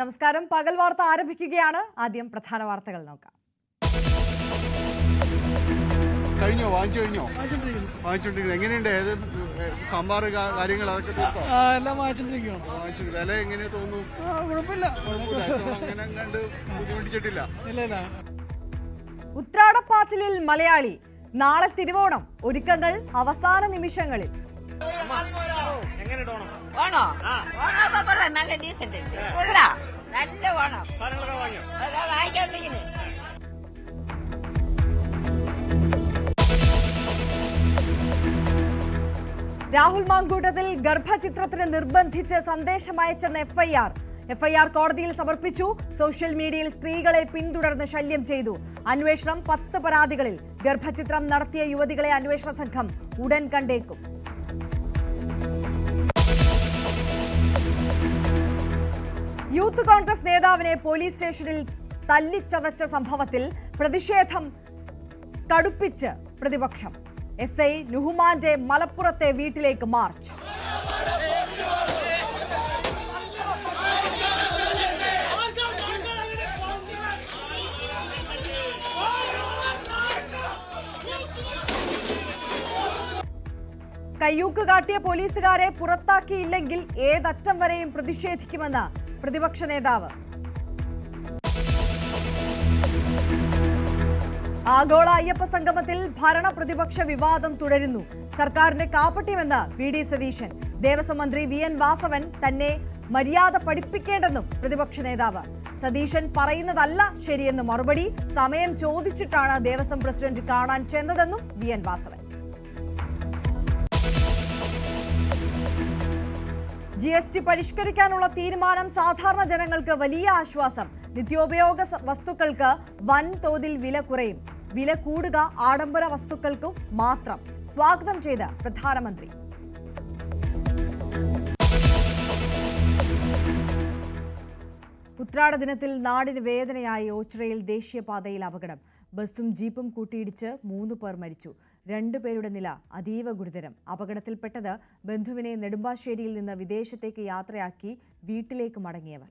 നമസ്കാരം. പകൽ വാർത്ത ആരംഭിക്കുകയാണ്. ആദ്യം പ്രധാന വാർത്തകൾ നോക്കാം. കഴിഞ്ഞോ? വാങ്ങിച്ചു കഴിഞ്ഞോ? വാങ്ങിച്ചോണ്ടിരിക്കുന്നു. എങ്ങനെയുണ്ട്? ഏത് സാമ്പാർ കാര്യങ്ങൾ അതൊക്കെ തീർത്തോ? എല്ലാം വാങ്ങിച്ചിട്ടിരിക്കുകയാണ് വാങ്ങിച്ചു. വില എങ്ങനെയാ തോന്നുന്നു? കുഴപ്പമില്ല. അങ്ങനെ കണ്ട് ബുദ്ധിമുട്ടിച്ചിട്ടില്ല. ഇല്ല ഇല്ല. ഉത്രാടപ്പാച്ചിലിൽ മലയാളി. നാളെ തിരുവോണം. ഒരുക്കങ്ങൾ അവസാന നിമിഷങ്ങളിൽ. ഓണോ ഓണമൊക്കെ കൊള്ളാം നല്ല ഡീസന്റ് കൊള്ളാം. നല്ല ഓണം വാങ്ങിക്കാണ്ടിരിക്കുന്നു. രാഹുൽ മാങ്കൂട്ടത്തിൽ ഗർഭചിത്രത്തിന് നിർബന്ധിച്ച് സന്ദേശമയച്ചെന്ന എഫ്ഐആർ. എഫ്ഐആർ കോടതിയിൽ സമർപ്പിച്ചു. സോഷ്യൽ മീഡിയയിൽ സ്ത്രീകളെ പിന്തുടർന്ന് ശല്യം ചെയ്തു. അന്വേഷണം പത്ത് പരാതികളിൽ. ഗർഭചിത്രം നടത്തിയ യുവതികളെ അന്വേഷണ സംഘം ഉടൻ കണ്ടേക്കും. യൂത്ത് കോൺഗ്രസ് നേതാവിനെ പോലീസ് സ്റ്റേഷനിൽ തല്ലിച്ചതച്ച സംഭവത്തിൽ പ്രതിഷേധം കടുപ്പിച്ച് പ്രതിപക്ഷം. എസ് ഐ നുഹുമാന്റെ മലപ്പുറത്തെ വീട്ടിലേക്ക് മാർച്ച്. കയ്യൂക്ക് കാട്ടിയ പോലീസുകാരെ പുറത്താക്കിയില്ലെങ്കിൽ ഏതറ്റം വരെയും പ്രതിഷേധിക്കുമെന്ന് പ്രതിപക്ഷ നേതാവ്. ആഗോള അയ്യപ്പ സംഗമത്തിൽ ഭരണ പ്രതിപക്ഷ വിവാദം തുടരുന്നു. സർക്കാരിന്റെ കാപ്പട്യമെന്ന് വി ഡി സതീശൻ. ദേവസ്വം മന്ത്രി വി എൻ വാസവൻ തന്നെ മര്യാദ പഠിപ്പിക്കേണ്ടെന്നും പ്രതിപക്ഷ നേതാവ്. സതീശൻ പറയുന്നതല്ല ശരിയെന്ന് മറുപടി സമയം ചോദിച്ചിട്ടാണ് ദേവസ്വം പ്രസിഡന്റ് കാണാൻ ചെന്നതെന്നും V N Vasavan. G S T പരിഷ്കരിക്കാനുള്ള തീരുമാനം സാധാരണ ജനങ്ങൾക്ക് വലിയ ആശ്വാസം. നിത്യോപയോഗ വസ്തുക്കൾക്ക് വൻതോതിൽ വില കുറയും. വില കൂടുക ആഡംബര വസ്തുക്കൾക്കും മാത്രം. സ്വാഗതം ചെയ്ത് പ്രധാനമന്ത്രി. ഉത്രാട ദിനത്തിൽ നാടിന് വേദനയായി ഓച്ചിറയിൽ ദേശീയപാതയിൽ അപകടം. ബസ്സും ജീപ്പും കൂട്ടിയിടിച്ച് മൂന്ന് പേർ മരിച്ചു. രണ്ടുപേരുടെ നില അതീവ ഗുരുതരം. അപകടത്തിൽപ്പെട്ടത് ബന്ധുവിനെ നെടുമ്പാശ്ശേരിയിൽ നിന്ന് വിദേശത്തേക്ക് യാത്രയാക്കി വീട്ടിലേക്ക് മടങ്ങിയവർ.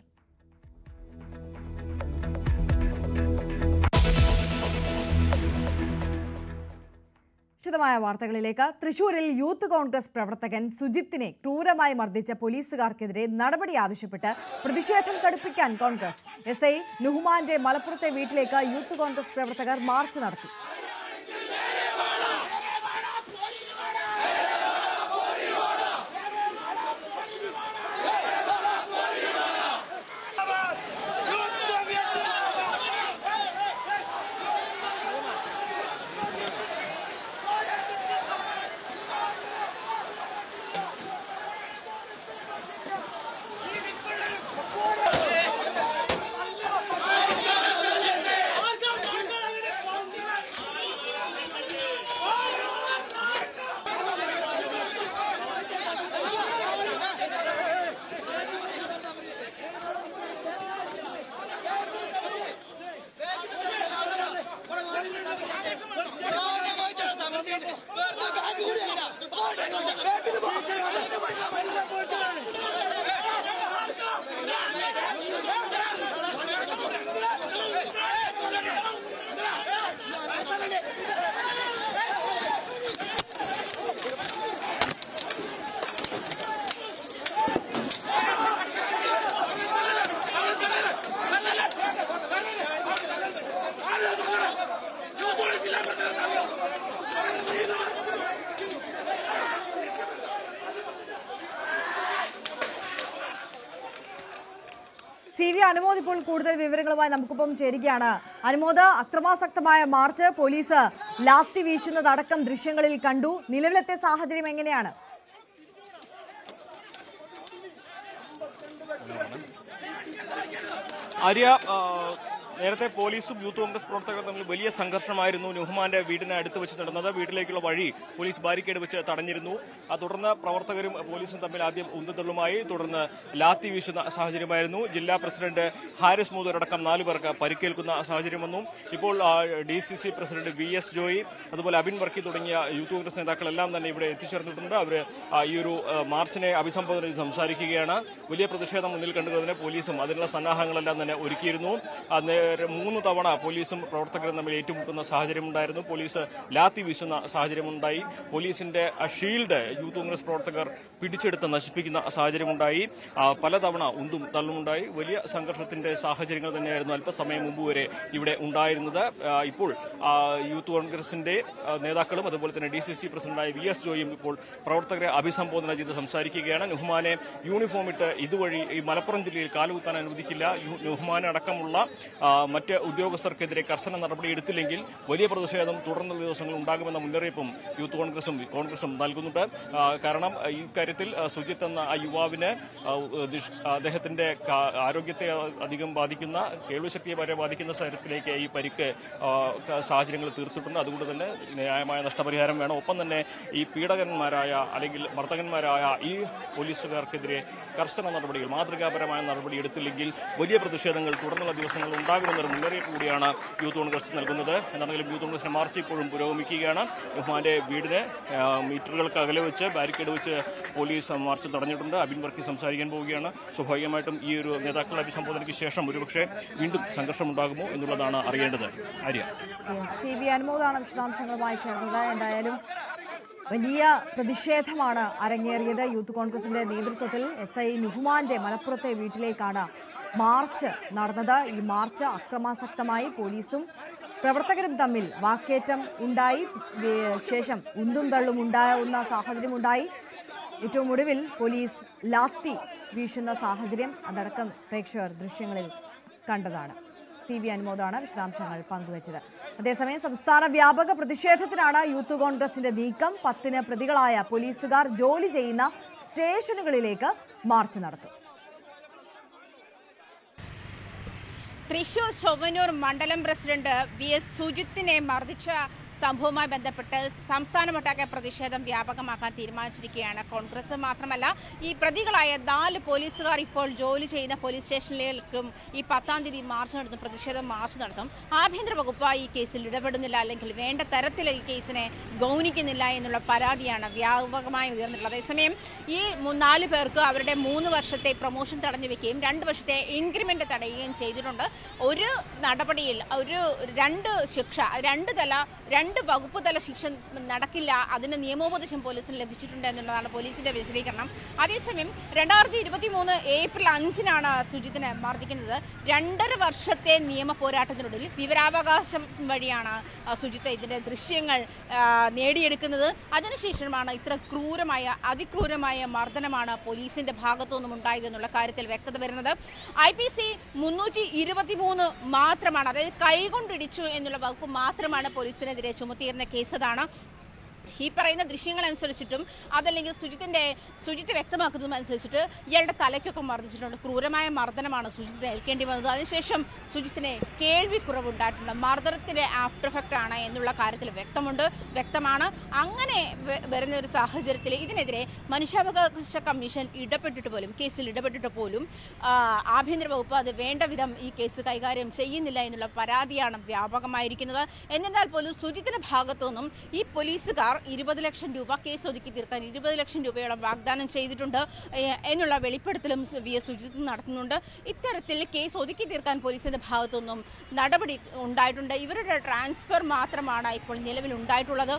വിശദമായ വാർത്തകളിലേക്ക് തൃശൂരിൽ യൂത്ത് കോൺഗ്രസ് പ്രവർത്തകൻ സുജിത്തിനെ ക്രൂരമായി മർദ്ദിച്ച പോലീസുകാർക്കെതിരെ നടപടി ആവശ്യപ്പെട്ട് പ്രതിഷേധം കടുപ്പിക്കാൻ കോൺഗ്രസ്. എസ് ഐ നുഹ്മാന്റെ മലപ്പുറത്തെ വീട്ടിലേക്ക് യൂത്ത് കോൺഗ്രസ് പ്രവർത്തകർ മാർച്ച് നടത്തി. കൂടുതൽ വിവരങ്ങളുമായി നമുക്കിപ്പം ചേരുകയാണ്. അനുമോദ അക്രമാസക്തമായ മാർച്ച് പോലീസ് ലാത്തി വീശുന്നതടക്കം ദൃശ്യങ്ങളിൽ കണ്ടു. നിലവിലത്തെ സാഹചര്യം എങ്ങനെയാണ്? ആര്യ നേരത്തെ പോലീസും യൂത്ത് കോൺഗ്രസ് പ്രവർത്തകരും തമ്മിൽ വലിയ സംഘർഷമായിരുന്നു. നുഹ്മാന്റെ വീടിന് അടുത്ത് വെച്ച് നടന്നത് വീട്ടിലേക്കുള്ള വഴി പോലീസ് ബാരിക്കേഡ് വെച്ച് തടഞ്ഞിരുന്നു. തുടർന്ന് പ്രവർത്തകരും പോലീസും തമ്മിൽ ആദ്യം ഉന്തതള്ളുമായി. തുടർന്ന് ലാത്തി വീശുന്ന സാഹചര്യമായിരുന്നു. ജില്ലാ പ്രസിഡന്റ് ഹാരിസ് മൂതരടക്കം നാലു പേർക്ക് പരിക്കേൽക്കുന്ന സാഹചര്യം വന്നു. ഇപ്പോൾ D C C president V S Joy അതുപോലെ അബിൻ വർക്കി തുടങ്ങിയ യൂത്ത് കോൺഗ്രസ് നേതാക്കളെല്ലാം തന്നെ ഇവിടെ എത്തിച്ചേർന്നിട്ടുണ്ട്. അവർ ഈ ഒരു മാർച്ചിനെ അഭിസംബോധന ചെയ്ത് സംസാരിക്കുകയാണ്. വലിയ പ്രതിഷേധം മുന്നിൽ കണ്ടുകൊണ്ട് പോലീസും അതിനുള്ള സന്നാഹങ്ങളെല്ലാം തന്നെ ഒരുക്കിയിരുന്നു. മൂന്ന് തവണ പോലീസും പ്രവർത്തകരും തമ്മിൽ ഏറ്റുമുട്ടുന്ന സാഹചര്യമുണ്ടായിരുന്നു പോലീസ് ലാത്തി വീശുന്ന സാഹചര്യമുണ്ടായി പോലീസിന്റെ ഷീൽഡ് യൂത്ത് കോൺഗ്രസ് പ്രവർത്തകർ പിടിച്ചെടുത്ത് നശിപ്പിക്കുന്ന സാഹചര്യമുണ്ടായി പലതവണ ഉന്തും തള്ളുമുണ്ടായി വലിയ സംഘർഷത്തിന്റെ സാഹചര്യങ്ങൾ തന്നെയായിരുന്നു അല്പസമയം മുമ്പ് വരെ ഇവിടെ ഉണ്ടായിരുന്നത്. ഇപ്പോൾ യൂത്ത് കോൺഗ്രസിന്റെ നേതാക്കളും അതുപോലെ തന്നെ ഡി സി സി പ്രസിഡന്റായ വി എസ് ജോയും ഇപ്പോൾ പ്രവർത്തകരെ അഭിസംബോധന ചെയ്ത് സംസാരിക്കുകയാണ്. നുഹ്മാനെ യൂണിഫോം ഇട്ട് ഇതുവഴി ഈ മലപ്പുറം ജില്ലയിൽ കാലുകുത്താൻ അനുവദിക്കില്ല. നുഹ്മാൻ അടക്കമുള്ള മറ്റ് ഉദ്യോഗസ്ഥർക്കെതിരെ കർശന നടപടി എടുത്തില്ലെങ്കിൽ വലിയ പ്രതിഷേധം തുടർന്ന ദിവസങ്ങൾ ഉണ്ടാകുമെന്ന മുന്നറിയിപ്പും യൂത്ത് കോൺഗ്രസും കോൺഗ്രസും നൽകുന്നുണ്ട്. കാരണം ഇക്കാര്യത്തിൽ സുജിത്ത് എന്ന ആ യുവാവിന് അദ്ദേഹത്തിന്റെ ആരോഗ്യത്തെ അധികം ബാധിക്കുന്ന കേൾവിശക്തിയെ വരെ ബാധിക്കുന്ന തരത്തിലേക്ക് ഈ പരിക്ക് സാഹചര്യങ്ങൾ തീർത്തിട്ടുണ്ട്. അതുകൊണ്ട് തന്നെ ന്യായമായ നഷ്ടപരിഹാരം വേണം. ഒപ്പം തന്നെ ഈ പീഡകന്മാരായ അല്ലെങ്കിൽ മർദ്ദകന്മാരായ ഈ പോലീസുകാർക്കെതിരെ കർശന നടപടികൾ മാതൃകാപരമായ നടപടി എടുത്തില്ലെങ്കിൽ വലിയ പ്രതിഷേധങ്ങൾ തുടർന്നുള്ള ദിവസങ്ങൾ ഉണ്ടാകുമെന്നൊരു മുന്നറിയിപ്പ് കൂടിയാണ് യൂത്ത് കോൺഗ്രസ് നൽകുന്നത്. എന്താണെങ്കിലും യൂത്ത് കോൺഗ്രസിന്റെ മാർച്ച് ഇപ്പോഴും പുരോഗമിക്കുകയാണ്. ഉഹ്മാന്റെ വീടിന് മീറ്ററുകൾക്ക് അകലെ വെച്ച് ബാരിക്കേഡ് വെച്ച് പോലീസ് മാർച്ച് തടഞ്ഞിട്ടുണ്ട്. അബിൻ വർക്കി സംസാരിക്കാൻ പോവുകയാണ്. സ്വാഭാവികമായിട്ടും ഈ ഒരു നേതാക്കളുടെ അഭിസംബോധനയ്ക്ക് ശേഷം ഒരുപക്ഷെ വീണ്ടും സംഘർഷം ഉണ്ടാകുമോ എന്നുള്ളതാണ് അറിയേണ്ടത്. ആര്യ. സി ബി അനുമോദാണ് വിശദാംശങ്ങളുമായി ചേർന്നത്. എന്തായാലും വലിയ പ്രതിഷേധമാണ് അരങ്ങേറിയത്. യൂത്ത് കോൺഗ്രസിന്റെ നേതൃത്വത്തിൽ എസ് ഐ നുഹ്മാന്റെ മലപ്പുറത്തെ വീട്ടിലേക്കാണ് മാർച്ച് നടന്നത്. ഈ മാർച്ച് അക്രമാസക്തമായി പോലീസും പ്രവർത്തകരും തമ്മിൽ വാക്കേറ്റം ഉണ്ടായി. ശേഷം ഉന്തും തള്ളും ഉണ്ടാവുന്ന സാഹചര്യമുണ്ടായി ഏറ്റവും ഒടുവിൽ പോലീസ് ലാത്തി വീശുന്ന സാഹചര്യം അതടക്കം പ്രേക്ഷകർ ദൃശ്യങ്ങളിൽ കണ്ടതാണ്. സി ബി അനുമോദാണ് വിശദാംശങ്ങൾ പങ്കുവച്ചത്. അതേസമയം സംസ്ഥാന വ്യാപക പ്രതിഷേധത്തിനാണ് യൂത്ത് കോൺഗ്രസിന്റെ നീക്കം. പത്തിന് പ്രതികളായ പോലീസുകാർ ജോലി ചെയ്യുന്ന സ്റ്റേഷനുകളിലേക്ക് മാർച്ച് നടത്തും. തൃശൂർ ചൊവ്വന്നൂർ മണ്ഡലം പ്രസിഡന്റ് വി എസ് സുജിത്തിനെ മർദ്ദിച്ച സംഭവവുമായി ബന്ധപ്പെട്ട് സംസ്ഥാനമൊട്ടാകെ പ്രതിഷേധം വ്യാപകമാക്കാൻ തീരുമാനിച്ചിരിക്കുകയാണ്. കോൺഗ്രസ് മാത്രമല്ല ഈ പ്രതികളായ നാല് പോലീസുകാർ ഇപ്പോൾ ജോലി ചെയ്യുന്ന പോലീസ് സ്റ്റേഷനിലേക്കും ഈ പത്താം തീയതി മാർച്ച് നടത്തും പ്രതിഷേധം മാർച്ച് നടത്തും. ആഭ്യന്തര വകുപ്പ് ഈ കേസിൽ ഇടപെടുന്നില്ല അല്ലെങ്കിൽ വേണ്ട തരത്തിൽ ഈ കേസിനെ ഗൗനിക്കുന്നില്ല എന്നുള്ള പരാതിയാണ് വ്യാപകമായി ഉയർന്നിട്ടുള്ളത്. അതേസമയം ഈ നാല് പേർക്ക് അവരുടെ മൂന്ന് വർഷത്തെ പ്രൊമോഷൻ തടഞ്ഞു വെക്കുകയും രണ്ട് വർഷത്തെ ഇൻക്രിമെന്റ് തടയുകയും ചെയ്തിട്ടുണ്ട്. ഒരു നടപടിയിൽ ഒരു രണ്ട് ശിക്ഷ രണ്ട് തല രണ്ട് വകുപ്പ് തല ശിക്ഷ നടക്കില്ല. അതിന് നിയമോപദേശം പോലീസിന് ലഭിച്ചിട്ടുണ്ട് എന്നുള്ളതാണ് പോലീസിന്റെ വിശദീകരണം. അതേസമയം രണ്ടായിരത്തി ഇരുപത്തി മൂന്ന് ഏപ്രിൽ അഞ്ചിനാണ് സുജിത്തിനെ മർദ്ദിക്കുന്നത്. രണ്ടര വർഷത്തെ നിയമ പോരാട്ടത്തിനൊടുവിൽ വിവരാവകാശം വഴിയാണ് സുജിത്ത് ഇതിന്റെ ദൃശ്യങ്ങൾ നേടിയെടുക്കുന്നത്. അതിനുശേഷമാണ് ഇത്ര ക്രൂരമായ അതിക്രൂരമായ മർദ്ദനമാണ് പോലീസിന്റെ ഭാഗത്തുനിന്നും ഉണ്ടായതെന്നുള്ള കാര്യത്തിൽ വ്യക്തത വരുന്നത്. ഐ പി സി മുന്നൂറ്റി ഇരുപത്തി മൂന്ന് മാത്രമാണ് അതായത് കൈകൊണ്ടിടിച്ചു എന്നുള്ള വകുപ്പ് മാത്രമാണ് പോലീസിനെതിരെ ചുമത്തിയിരുന്ന കേസ് അതാണ് ഈ പറയുന്ന ദൃശ്യങ്ങൾ അനുസരിച്ചിട്ടും അതല്ലെങ്കിൽ സുജിത്തിന്റെ സുജിത്ത് വ്യക്തമാക്കുന്നതും അനുസരിച്ചിട്ട് ഇയാളുടെ തലയ്ക്കൊക്കെ മർദ്ദിച്ചിട്ടുണ്ട്. ക്രൂരമായ മർദ്ദനമാണ് സുജിത്ത് ഏൽക്കേണ്ടി വന്നത്. അതിനുശേഷം സുജിത്തിനെ കേൾവി കേൾവിക്കുറവുണ്ടായിട്ടുണ്ട്. മർദ്ദനത്തിന്റെ ആഫ്റ്റർ എഫക്റ്റ് ആണ് എന്നുള്ള കാര്യത്തിൽ വ്യക്തമുണ്ട്. വ്യക്തമാണ്. അങ്ങനെ വരുന്ന ഒരു സാഹചര്യത്തിൽ ഇതിനെതിരെ മനുഷ്യാവകാശ കമ്മീഷൻ ഇടപെട്ടിട്ട് പോലും കേസിൽ ഇടപെട്ടിട്ട് പോലും ആഭ്യന്തര വകുപ്പ് അത് വേണ്ട വിധം ഈ കേസ് കൈകാര്യം ചെയ്യുന്നില്ല എന്നുള്ള പരാതിയാണ് വ്യാപകമായിരിക്കുന്നത്. എന്നിരുന്നാൽ പോലും സുജിത്തിന്റെ ഭാഗത്തുനിന്നും ഈ പോലീസുകാർ ഇരുപത് ലക്ഷം രൂപ കേസ് ഒതുക്കി തീർക്കാൻ ഇരുപത് ലക്ഷം രൂപയോളം വാഗ്ദാനം ചെയ്തിട്ടുണ്ട്. എന്നുള്ള വെളിപ്പെടുത്തലും വി. എസ്. സുജിത്ത് നടത്തുന്നുണ്ട്. ഇത്തരത്തിൽ കേസ് ഒതുക്കി തീർക്കാൻ പോലീസിന്റെ ഭാഗത്തുനിന്നും നടപടി ഉണ്ടായിട്ടുണ്ട്. ഇവരുടെ ട്രാൻസ്ഫർ മാത്രമാണ് ഇപ്പോൾ നിലവിൽ ഉണ്ടായിട്ടുള്ളത്.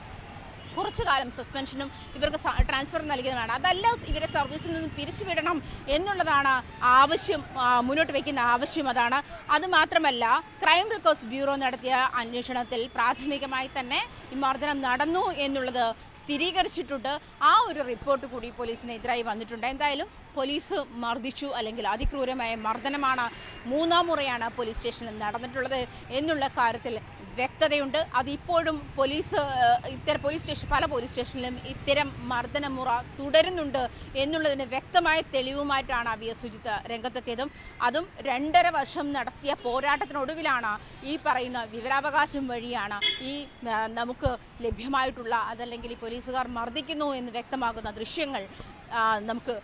കുറച്ചു കാലം സസ്പെൻഷനും ഇവർക്ക് ട്രാൻസ്ഫർ നൽകിയതാണ് അതല്ല ഇവരെ സർവീസിൽ നിന്ന് പിരിച്ചുവിടണം എന്നുള്ളതാണ് ആവശ്യം മുന്നോട്ട് വയ്ക്കുന്ന ആവശ്യം അതാണ്. അതുമാത്രമല്ല ക്രൈം റെക്കോർഡ്സ് ബ്യൂറോ നടത്തിയ അന്വേഷണത്തിൽ പ്രാഥമികമായി തന്നെ ഈ മർദ്ദനം നടന്നു എന്നുള്ളത് സ്ഥിരീകരിച്ചിട്ടുണ്ട്. ആ ഒരു റിപ്പോർട്ട് കൂടി പോലീസിനെതിരായി വന്നിട്ടുണ്ട്. എന്തായാലും പോലീസ് മർദ്ദിച്ചു അല്ലെങ്കിൽ അതിക്രൂരമായ മർദ്ദനമാണ് മൂന്നാം മുറയാണ് പോലീസ് സ്റ്റേഷനിൽ നടന്നിട്ടുള്ളത് എന്നുള്ള കാര്യത്തിൽ വ്യക്തതയുണ്ട്. അതിപ്പോഴും പോലീസ് ഇത്തരം പോലീസ് സ്റ്റേഷൻ പല പോലീസ് സ്റ്റേഷനിലും ഇത്തരം മർദ്ദനമുറ തുടരുന്നുണ്ട് എന്നുള്ളതിന് വ്യക്തമായ തെളിവുമായിട്ടാണ് വി എസ് സുജിത്ത് രംഗത്തെത്തിയതും. അതും രണ്ടര വർഷം നടത്തിയ പോരാട്ടത്തിനൊടുവിലാണ് ഈ പറയുന്ന വിവരാവകാശം വഴിയാണ് ഈ നമുക്ക് ലഭ്യമായിട്ടുള്ള അതല്ലെങ്കിൽ ഈ പോലീസുകാർ മർദ്ദിക്കുന്നു എന്ന് വ്യക്തമാകുന്ന ദൃശ്യങ്ങൾ നമുക്ക്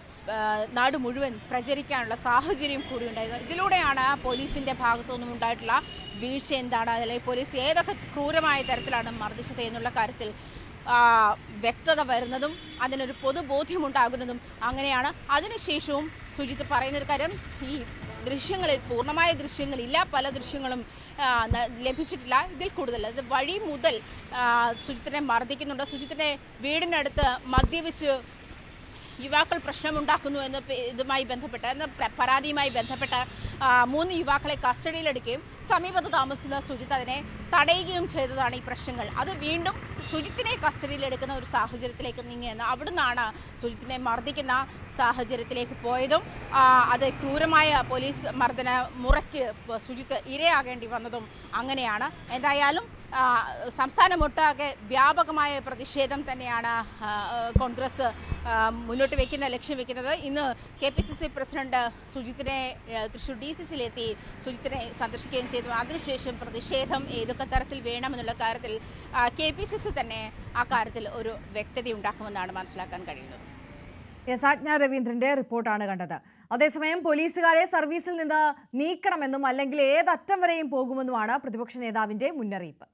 നാട് മുഴുവൻ പ്രചരിക്കാനുള്ള സാഹചര്യം കൂടി ഉണ്ടായത് ഇതിലൂടെയാണ് പോലീസിന്റെ ഭാഗത്തുനിന്നും ഉണ്ടായിട്ടുള്ള വീഴ്ച എന്താണ്? അല്ലെങ്കിൽ പോലീസ് ഏതൊക്കെ ക്രൂരമായ തരത്തിലാണ് മർദ്ദിച്ചത് എന്നുള്ള കാര്യത്തിൽ വ്യക്തത വരുന്നതും അതിനൊരു പൊതുബോധ്യമുണ്ടാകുന്നതും അങ്ങനെയാണ്. അതിനുശേഷവും സുജിത്ത് പറയുന്നൊരു കാര്യം ഈ ദൃശ്യങ്ങളിൽ പൂർണമായ ദൃശ്യങ്ങളില്ല പല ദൃശ്യങ്ങളും ലഭിച്ചിട്ടില്ല. ഇതിൽ കൂടുതൽ അത് വഴി മുതൽ സുജിത്തിനെ മർദ്ദിക്കുന്നുണ്ട്. സുജിത്തിനെ വീടിനടുത്ത് മദ്യപിച്ച് യുവാക്കൾ പ്രശ്നമുണ്ടാക്കുന്നു എന്ന ഇതുമായി ബന്ധപ്പെട്ട് എന്ന പ്ര- പരാതിയുമായി ബന്ധപ്പെട്ട് മൂന്ന് യുവാക്കളെ കസ്റ്റഡിയിലെടുക്കുകയും സമീപത്ത് താമസിക്കുന്ന സുജിത്ത് അതിനെ തടയുകയും ചെയ്തതാണ് ഈ പ്രശ്നങ്ങൾ. അത് വീണ്ടും സുജിത്തിനെ കസ്റ്റഡിയിലെടുക്കുന്ന ഒരു സാഹചര്യത്തിലേക്ക് നീങ്ങിയെന്ന് അവിടുന്നാണ് സുജിത്തിനെ മർദ്ദിക്കുന്ന സാഹചര്യത്തിലേക്ക് പോയതും അത് ക്രൂരമായ പോലീസ് മർദ്ദന മുറയ്ക്ക് സുജിത്ത് ഇരയാകേണ്ടി വന്നതും അങ്ങനെയാണ്. എന്തായാലും സംസ്ഥാനമൊട്ടാകെ വ്യാപകമായ പ്രതിഷേധം തന്നെയാണ് കോൺഗ്രസ് മുന്നോട്ട് വെക്കുന്ന ലക്ഷ്യം വെക്കുന്നത്. ഇന്ന് K P C C president സുജിത്തിനെ Thrissur D C സിയിലെത്തി സുജിത്തിനെ സന്ദർശിക്കുകയും ചെയ്തു. അതിനുശേഷം പ്രതിഷേധം ഏതൊക്കെ തരത്തിൽ വേണമെന്നുള്ള കാര്യത്തിൽ കെ പി സി സി തന്നെ ആ കാര്യത്തിൽ ഒരു വ്യക്തത ഉണ്ടാക്കുമെന്നാണ് മനസ്സിലാക്കാൻ കഴിയുന്നത്. എസ് ആജ്ഞ രവീന്ദ്രന്റെ റിപ്പോർട്ടാണ് കണ്ടത്. അതേസമയം പോലീസുകാരെ സർവീസിൽ നിന്ന് നീക്കണമെന്നും അല്ലെങ്കിൽ ഏതറ്റം വരെയും പോകുമെന്നുമാണ് പ്രതിപക്ഷ നേതാവിന്റെ മുന്നറിയിപ്പ്.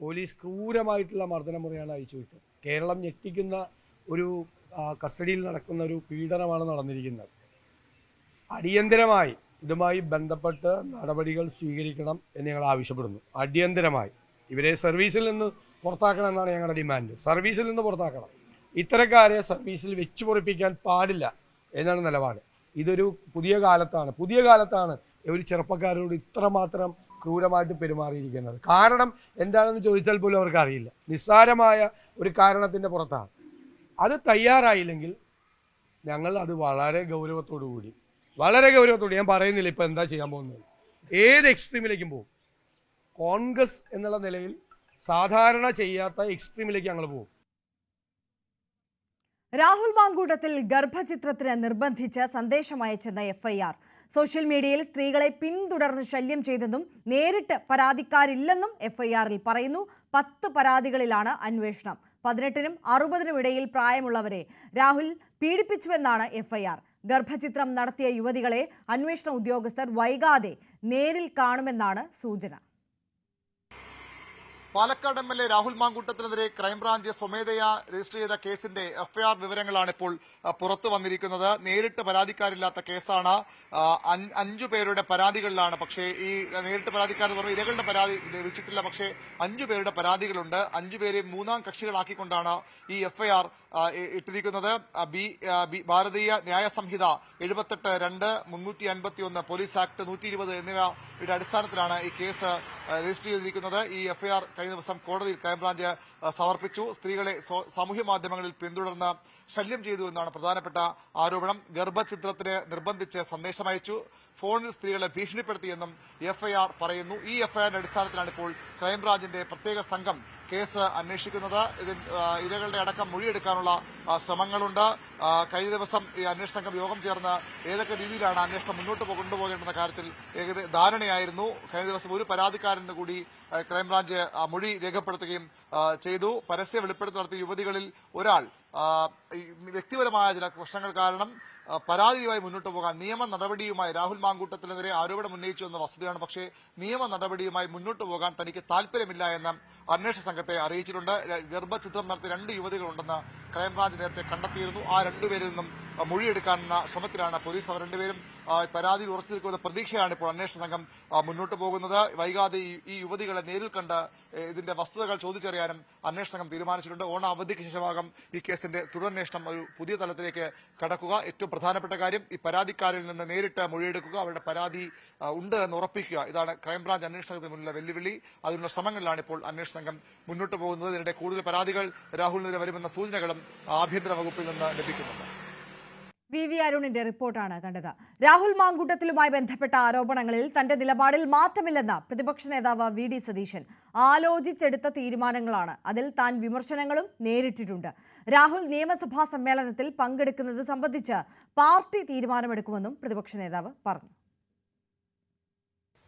പോലീസ് ക്രൂരമായിട്ടുള്ള മർദ്ദനമുറയാണ് അയച്ചുവിട്ടത് കേരളം ഞെട്ടിക്കുന്ന ഒരു കസ്റ്റഡിയിൽ നടക്കുന്ന ഒരു പീഡനമാണ് നടന്നിരിക്കുന്നത്. അടിയന്തരമായി ഇതുമായി ബന്ധപ്പെട്ട് നടപടികൾ സ്വീകരിക്കണം എന്ന് ഞങ്ങൾ ആവശ്യപ്പെടുന്നു. അടിയന്തരമായി. ഇവരെ സർവീസിൽ നിന്ന് പുറത്താക്കണം എന്നാണ് ഞങ്ങളുടെ ഡിമാൻഡ്. സർവീസിൽ നിന്ന് പുറത്താക്കണം. ഇത്തരക്കാരെ സർവീസിൽ വെച്ചു പൊറിപ്പിക്കാൻ പാടില്ല എന്നാണ് നിലപാട്. ഇതൊരു പുതിയ കാലത്താണ്. പുതിയ കാലത്താണ് ഒരു ചെറുപ്പക്കാരോട് ഇത്രമാത്രം ക്രൂരമായിട്ട് പെരുമാറിയിരിക്കുന്നത്. കാരണം എന്താണെന്ന് ചോദിച്ചാൽ പോലും അവർക്ക് അറിയില്ല നിസ്സാരമായ ഒരു കാരണത്തിന്റെ പുറത്താണ്. അത് തയ്യാറായില്ലെങ്കിൽ ഞങ്ങൾ അത് വളരെ ഗൗരവത്തോടു കൂടി വളരെ ഗൗരവത്തോടെ ഞാൻ പറയുന്നില്ല ഇപ്പം എന്താ ചെയ്യാൻ പോകുന്നത്. ഏത് എക്സ്ട്രീമിലേക്കും പോകും. കോൺഗ്രസ് എന്നുള്ള നിലയിൽ സാധാരണ ചെയ്യാത്ത എക്സ്ട്രീമിലേക്ക് ഞങ്ങൾ പോകും. രാഹുൽ മാങ്കൂട്ടത്തിൽ ഗർഭചിത്രത്തിന് നിർബന്ധിച്ച് സന്ദേശം അയച്ചെന്ന എഫ്ഐആർ സോഷ്യൽ മീഡിയയിൽ സ്ത്രീകളെ പിന്തുടർന്ന് ശല്യം ചെയ്തെന്നും നേരിട്ട് പരാതിക്കാരില്ലെന്നും എഫ്ഐആറിൽ പറയുന്നു. പത്ത് പരാതികളിലാണ് അന്വേഷണം. പതിനെട്ടിനും അറുപതിനും ഇടയിൽ പ്രായമുള്ളവരെ രാഹുൽ പീഡിപ്പിച്ചുവെന്നാണ് എഫ്ഐആർ. ഗർഭചിത്രം നടത്തിയ യുവതികളെ അന്വേഷണ ഉദ്യോഗസ്ഥർ വൈകാതെ നേരിൽ കാണുമെന്നാണ് സൂചന. Palakkad M L A Rahul മാങ്കൂട്ടത്തിനെതിരെ crime branch സ്വമേധയാ രജിസ്റ്റർ ചെയ്ത കേസിന്റെ എഫ്ഐആർ വിവരങ്ങളാണ് ഇപ്പോൾ പുറത്തു വന്നിരിക്കുന്നത്. നേരിട്ട് പരാതിക്കാരില്ലാത്ത കേസാണ്. അഞ്ച് പേരുടെ പരാതികളിലാണ്. പക്ഷേ ഈ നേരിട്ട് പരാതിക്കാർ എന്ന് പറഞ്ഞാൽ ഇരകളുടെ പരാതി ലഭിച്ചിട്ടില്ല പക്ഷേ അഞ്ചു പേരുടെ പരാതികളുണ്ട്. അഞ്ചു പേരെ മൂന്നാം കക്ഷികളാക്കിക്കൊണ്ടാണ് ഈ എഫ്ഐആർ ഇട്ടിരിക്കുന്നത്. ബി ഭാരതീയ ന്യായ സംഹിത എഴുപത്തെട്ട് രണ്ട് മുന്നൂറ്റി അൻപത്തി ഒന്ന് പോലീസ് ആക്ട് നൂറ്റി ഇരുപത് എന്നിവയുടെ അടിസ്ഥാനത്തിലാണ് ഈ കേസ് രജിസ്റ്റർ ചെയ്തിരിക്കുന്നത്. ഈ എഫ്ഐആർ കഴിഞ്ഞ ദിവസം കോടതിയിൽ ക്രൈംബ്രാഞ്ച് സമർപ്പിച്ചു. സ്ത്രീകളെ സാമൂഹ്യ മാധ്യമങ്ങളിൽ പിന്തുടർന്ന് ശല്യം ചെയ്തു എന്നാണ് പ്രധാനപ്പെട്ട ആരോപണം. ഗർഭചിത്രത്തിന് നിർബന്ധിച്ച് സന്ദേശമയച്ചു. ഫോണിൽ സ്ത്രീകളെ ഭീഷണിപ്പെടുത്തിയെന്നും എഫ്ഐആർ പറയുന്നു. ഈ എഫ്ഐആറിന്റെ അടിസ്ഥാനത്തിലാണ് ഇപ്പോൾ ക്രൈംബ്രാഞ്ചിന്റെ പ്രത്യേക സംഘം കേസ് അന്വേഷിക്കുന്നത്. ഇരകളുടെ അടക്കം മൊഴിയെടുക്കാനുള്ള ശ്രമങ്ങളുണ്ട്. കഴിഞ്ഞ ദിവസം ഈ അന്വേഷണ സംഘം യോഗം ചേർന്ന് ഏതൊക്കെ രീതിയിലാണ് അന്വേഷണം മുന്നോട്ട് കൊണ്ടുപോകേണ്ടെന്ന കാര്യത്തിൽ ധാരണയായിരുന്നു. കഴിഞ്ഞ ദിവസം ഒരു പരാതിക്കാരൻ കൂടി ക്രൈംബ്രാഞ്ച് മൊഴി രേഖപ്പെടുത്തുകയും ചെയ്തു. പരസ്യ വെളിപ്പെടുത്തൽ നടത്തിയ യുവതികളിൽ ഒരാൾ വ്യക്തിപരമായ ചില പ്രശ്നങ്ങൾ കാരണം പരാതിയുമായി മുന്നോട്ട് പോകാൻ നിയമ നടപടിയുമായി രാഹുൽ മാങ്കൂട്ടത്തിനെതിരെ ആരോപണം ഉന്നയിച്ചു എന്ന വസ്തുതയാണ്. പക്ഷേ നിയമ നടപടിയുമായി മുന്നോട്ട് പോകാൻ തനിക്ക് താല്പര്യമില്ല എന്ന് അന്വേഷണ സംഘത്തെ അറിയിച്ചിട്ടുണ്ട്. ഗർഭചിത്രം നടത്തിയ രണ്ട് യുവതികളുണ്ടെന്ന് ക്രൈംബ്രാഞ്ച് നേരത്തെ കണ്ടെത്തിയിരുന്നു. ആ രണ്ടുപേരിൽ നിന്നും മൊഴിയെടുക്കാനുള്ള ശ്രമത്തിലാണ് പോലീസ് അവർ രണ്ടുപേരും പരാതിയിൽ ഉറച്ചു നിൽക്കുന്ന പ്രതീക്ഷയാണ് ഇപ്പോൾ അന്വേഷണ സംഘം മുന്നോട്ട് പോകുന്നത്. വൈകാതെ ഈ- യുവതികളെ നേരിൽ കണ്ട് ഇതിന്റെ വസ്തുതകൾ ചോദിച്ചറിയാനും അന്വേഷണ സംഘം തീരുമാനിച്ചിട്ടുണ്ട്. ഓണ അവധിക്ക് ശേഷമാകും ഈ കേസിന്റെ തുടരന്വേഷണം ഒരു പുതിയ തലത്തിലേക്ക് കടക്കുക. ഏറ്റവും പ്രധാനപ്പെട്ട കാര്യം ഈ പരാതിക്കാരിൽ നിന്ന് നേരിട്ട് മൊഴിയെടുക്കുക. അവരുടെ പരാതി ഉണ്ട് എന്ന് ഉറപ്പിക്കുക. ഇതാണ് ക്രൈംബ്രാഞ്ച് അന്വേഷണ സംഘത്തിന് മുന്നിലെ വെല്ലുവിളി. അതിനുള്ള ശ്രമങ്ങളിലാണ് ഇപ്പോൾ അന്വേഷണ സംഘം മുന്നോട്ട് പോകുന്നത്. ഇതിനിടെ കൂടുതൽ പരാതികൾ രാഹുലിനെതിരെ വരുമെന്ന സൂചനകളും ആഭ്യന്തര വകുപ്പിൽ നിന്ന് ലഭിക്കുന്നുണ്ട്. വി വി അരുണിന്റെ റിപ്പോർട്ടാണ് കണ്ടത്. രാഹുൽ മാങ്കൂട്ടത്തിലുമായി ബന്ധപ്പെട്ട ആരോപണങ്ങളിൽ തന്റെ നിലപാടിൽ മാറ്റമില്ലെന്ന പ്രതിപക്ഷ നേതാവ് വി ഡി സതീശൻ ആലോചിച്ചെടുത്ത തീരുമാനങ്ങളാണ്. അതിൽ താൻ വിമർശനങ്ങളും നേരിട്ടിട്ടുണ്ട്. രാഹുൽ നിയമസഭാ സമ്മേളനത്തിൽ പങ്കെടുക്കുന്നത് സംബന്ധിച്ച് പാർട്ടി തീരുമാനമെടുക്കുമെന്നും പ്രതിപക്ഷ നേതാവ് പറഞ്ഞു.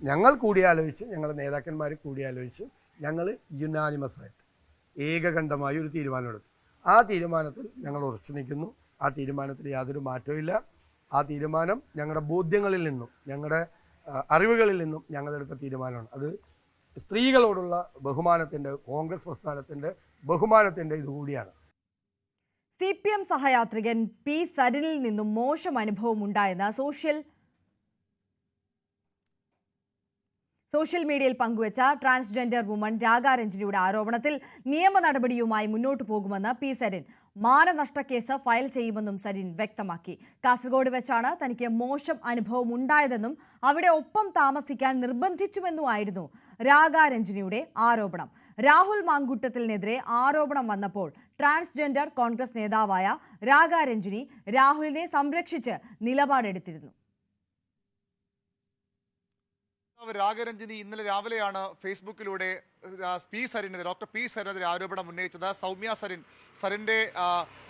ഞങ്ങൾ കൂടിയാലോചിച്ച് ഞങ്ങളുടെ നേതാക്കന്മാർ കൂടിയാലോചിച്ച് ഞങ്ങൾ യുനാനിമസ് ആയിട്ട് ഏകകണ്ഠമായി ഒരു തീരുമാനമെടുത്തു. ആ തീരുമാനത്തിൽ ഞങ്ങൾ ഉറച്ചു നിൽക്കുന്നു. ആ തീരുമാനത്തിൽ യാതൊരു മാറ്റവുമില്ല ആ തീരുമാനം ഞങ്ങളുടെ ബോധ്യങ്ങളിൽ നിന്നും ഞങ്ങളുടെ അറിവുകളിൽ നിന്നും ഞങ്ങളെടുത്ത തീരുമാനമാണ്. അത് സ്ത്രീകളോടുള്ള ബഹുമാനത്തിന്റെ കോൺഗ്രസ് പ്രസ്ഥാനത്തിന്റെ ബഹുമാനത്തിന്റെ ഇതുകൂടിയാണ് സി പി എം സഹയാത്രികൻ പി സരിനിൽ നിന്നും മോശം അനുഭവം ഉണ്ടായെന്ന് സോഷ്യൽ സോഷ്യൽ മീഡിയയിൽ പങ്കുവച്ച ട്രാൻസ്ജെൻഡർ വുമൺ രാഗാരഞ്ജനിയുടെ ആരോപണത്തിൽ നിയമ നടപടിയുമായി മുന്നോട്ടു പോകുമെന്ന് പി സരിൻ മാനനഷ്ട കേസ് ഫയൽ ചെയ്യുമെന്നും സരിൻ വ്യക്തമാക്കി. കാസർഗോഡ് വെച്ചാണ് തനിക്ക് മോശം അനുഭവം ഉണ്ടായതെന്നും അവിടെ ഒപ്പം താമസിക്കാൻ നിർബന്ധിച്ചുവെന്നുമായിരുന്നു രാഗാരഞ്ജനിയുടെ ആരോപണം. രാഹുൽ മാങ്കുട്ടത്തിനെതിരെ ആരോപണം വന്നപ്പോൾ ട്രാൻസ്ജെൻഡർ കോൺഗ്രസ് നേതാവായ രാഗാരഞ്ജനി രാഹുലിനെ സംരക്ഷിച്ച് നിലപാടെടുത്തിരുന്നു. രാഗരഞ്ജിനി ഇന്നലെ രാവിലെയാണ് ഫേസ്ബുക്കിലൂടെ പി സരിനെതിരെ ഡോക്ടർ പി സരിനെതിരെ ആരോപണം ഉന്നയിച്ചത് സൗമ്യ സരിൻ. സരിന്റെ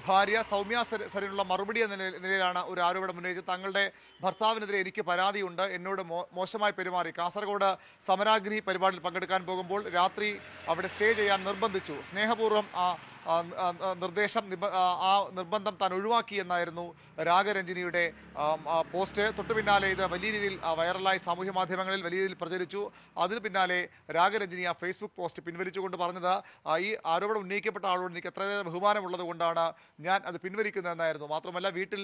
ഭാര്യ സൗമ്യ സരി- സരിനുള്ള മറുപടി എന്ന നിലയിലാണ് ഒരു ആരോപണം ഉന്നയിച്ചത്. തങ്ങളുടെ ഭർത്താവിനെതിരെ എനിക്ക് പരാതിയുണ്ട്. എന്നോട് മോശമായി പെരുമാറി. കാസർഗോഡ് സമരാഗ്നി പരിപാടിയിൽ പങ്കെടുക്കാൻ പോകുമ്പോൾ രാത്രി അവിടെ സ്റ്റേ ചെയ്യാൻ നിർബന്ധിച്ചു. സ്നേഹപൂർവം ആ നിർദ്ദേശം ആ, നിർബന്ധം താൻ ഒഴിവാക്കി എന്നായിരുന്നു രാഗരഞ്ജിനിയുടെ പോസ്റ്റ്. തൊട്ടു പിന്നാലെ ഇത് വലിയ രീതിയിൽ വൈറലായി സാമൂഹ്യ മാധ്യമങ്ങളിൽ വലിയ രീതിയിൽ പ്രചരിച്ചു. അതിന് പിന്നാലെ രാഗരഞ്ജിനി ആ ഫേസ്ബുക്ക് പോസ്റ്റ് പിൻവലിച്ചുകൊണ്ട് പറഞ്ഞത് ഈ ആരോപണം ഉന്നയിക്കപ്പെട്ട ആളോട് എനിക്ക് എത്രയേറെ ബഹുമാനമുള്ളത് കൊണ്ടാണ് ഞാൻ അത് പിൻവലിക്കുന്നതെന്നായിരുന്നു. മാത്രമല്ല വീട്ടിൽ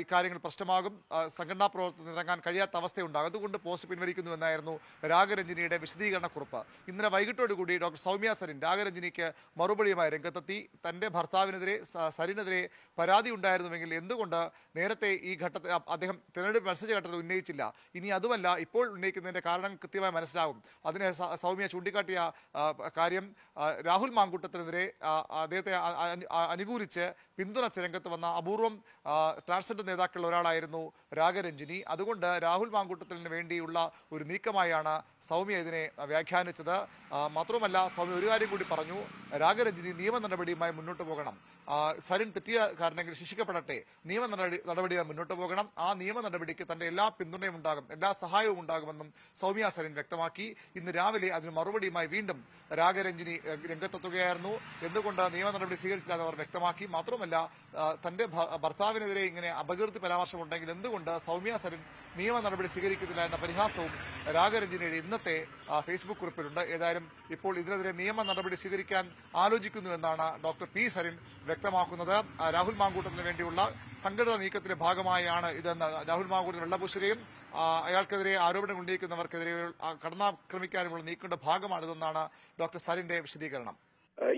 ഈ കാര്യങ്ങൾ പ്രശ്നമാകും സംഘടനാ പ്രവർത്തനത്തിന് ഇറങ്ങാൻ കഴിയാത്ത അവസ്ഥയുണ്ടാകും അതുകൊണ്ട് പോസ്റ്റ് പിൻവലിക്കുന്നു എന്നായിരുന്നു രാഗരഞ്ജിനിയുടെ വിശദീകരണ കുറിപ്പ് ഇന്നലെ വൈകിട്ടോടുകൂടി ഡോക്ടർ സൗമ്യ സരിൻ രാഗരഞ്ജിനിക്ക് മറുപടിയുമായി രംഗത്തെത്തി. തന്റെ ഭർത്താവിനെതിരെ സരിനെതിരെ പരാതി ഉണ്ടായിരുന്നുവെങ്കിൽ എന്തുകൊണ്ട് നേരത്തെ ഈ ഘട്ടത്തിൽ അദ്ദേഹം തിരഞ്ഞെടുപ്പ് മത്സരിച്ച ഘട്ടത്തിൽ ഉന്നയിച്ചില്ല? ഇനി അതുമല്ല ഇപ്പോൾ ഉന്നയിക്കുന്നതിന്റെ കാരണം കൃത്യമായി മനസ്സിലാകും. അതിനെ സൗമ്യ ചൂണ്ടിക്കാട്ടിയ കാര്യം രാഹുൽ മാങ്കൂട്ടത്തിനെതിരെ അദ്ദേഹത്തെ അനുകൂലിച്ച് പിന്തുണച്ച് രംഗത്ത് വന്ന അപൂർവം ട്രാൻസ്ജെൻഡർ നേതാക്കളിൽ ഒരാളായിരുന്നു രാഗരഞ്ജിനി. അതുകൊണ്ട് രാഹുൽ മാങ്കൂട്ടത്തിന് വേണ്ടിയുള്ള ഒരു നീക്കമായാണ് സൗമ്യ ഇതിനെ വ്യാഖ്യാനിച്ചത്. മാത്രവുമല്ല സൗമ്യ ഒരു കാര്യം കൂടി പറഞ്ഞു. രാഗരഞ്ജിനി നിയമ നടപടിയുമായി മുന്നോട്ട് പോകണം. സരിൻ തെറ്റിയ കാരണമെങ്കിൽ ശിക്ഷിക്കപ്പെടട്ടെ. നിയമ നടപടി നടപടിയുമായി മുന്നോട്ട് പോകണം. ആ നിയമ നടപടിക്ക് തന്റെ എല്ലാ പിന്തുണയും ഉണ്ടാകും എല്ലാ സഹായവും ഉണ്ടാകുമെന്നും സൗമ്യ സരിൻ വ്യക്തമാക്കി. ഇന്ന് രാവിലെ അതിന് മറുപടിയുമായി വീണ്ടും രാഗരഞ്ജിനി രംഗത്തെത്തുകയായിരുന്നു. എന്തുകൊണ്ട് നിയമ നടപടി സ്വീകരിച്ചില്ലാതെ അവർ വ്യക്തമാക്കി. മാത്രമല്ല തന്റെ ഭർത്താവിനെതിരെ ഇങ്ങനെ അപകീർത്തി പരാമർശമുണ്ടെങ്കിൽ എന്തുകൊണ്ട് സൗമ്യ സരിൻ നിയമ നടപടി സ്വീകരിക്കുന്നില്ല എന്ന പരിഹാസവും രാഗരഞ്ജിനിയുടെ ഇന്നത്തെ ഫേസ്ബുക്ക് കുറിപ്പിലുണ്ട്. ഏതായാലും ഇപ്പോൾ ഇതിനെതിരെ നിയമ നടപടി സ്വീകരിക്കാൻ ആലോചിക്കുന്നുവെന്നാണ് ഡോക്ടർ പി സരിൻ വ്യക്തമാക്കുന്നത് രാഹുൽ മാങ്കൂട്ടത്തിന് വേണ്ടിയുള്ള സംഘടിത നീക്കത്തിന്റെ ഭാഗമായാണ് ഇതെന്ന് രാഹുൽ മാങ്കൂട്ടത്തിന് വെള്ളപൂശുകയും അയാൾക്കെതിരെ ആരോപണങ്ങൾ ഉന്നയിക്കുന്നവർക്കെതിരെ കടന്നാക്രമിക്കാനുമുള്ള നീക്കങ്ങളുടെ ഭാഗമാണിതെന്നാണ് ഡോക്ടർ സരിന്റെ വിശദീകരണം.